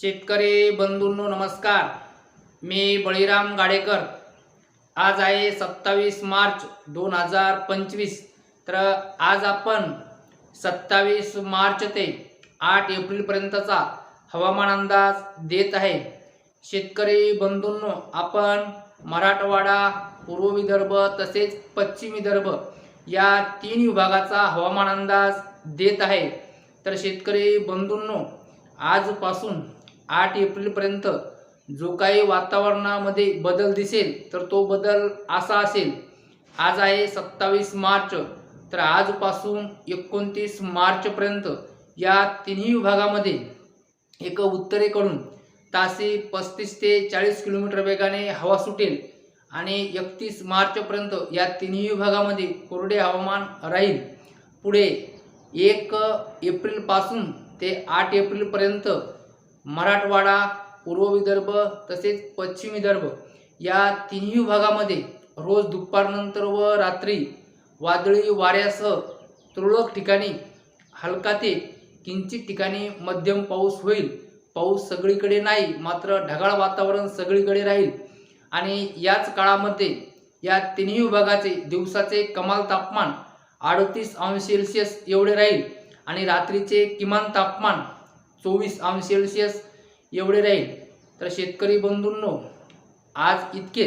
शेतकरी बंधूंनो नमस्कार. मी बळीराम गाडेकर. आज आहे सत्तावीस मार्च दोन हजार पंचवीस. तर आज आपण सत्तावीस मार्च ते आठ एप्रिलपर्यंतचा हवामान अंदाज देत आहे. शेतकरी बंधूंनो आपण मराठवाडा पूर्व विदर्भ तसेच पश्चिम विदर्भ या तीन विभागाचा हवामान अंदाज देत आहे. तर शेतकरी बंधूंनो आजपासून आठ एप्रिलपर्यंत जो काही वातावरणामध्ये बदल दिसेल तर तो बदल असा असेल. आज आहे सत्तावीस मार्च तर आजपासून एकोणतीस मार्चपर्यंत या तिन्ही विभागामध्ये एक उत्तरेकडून तासी पस्तीस ते चाळीस किलोमीटर वेगाने हवा सुटेल आणि एकतीस मार्चपर्यंत या तिन्ही विभागामध्ये कोरडे हवामान राहील. पुढे एक एप्रिलपासून ते आठ एप्रिलपर्यंत मराठवाडा पूर्व विदर्भ तसेच पश्चिम विदर्भ या तिन्ही विभागामध्ये रोज दुपारनंतर व रात्री वादळी वाऱ्यासह तुरळक ठिकाणी हलका ते किंचित ठिकाणी मध्यम पाऊस होईल. पाऊस सगळीकडे नाही मात्र ढगाळ वातावरण सगळीकडे राहील. आणि याच काळामध्ये या तिन्ही विभागाचे दिवसाचे कमाल तापमान अडतीस अंश सेल्सिअस एवढे राहील. आणि रात्रीचे किमान तापमान चोवीस अंश सेल्सिअस एवढे राहील. तर शेतकरी बंधूंनो आज इतके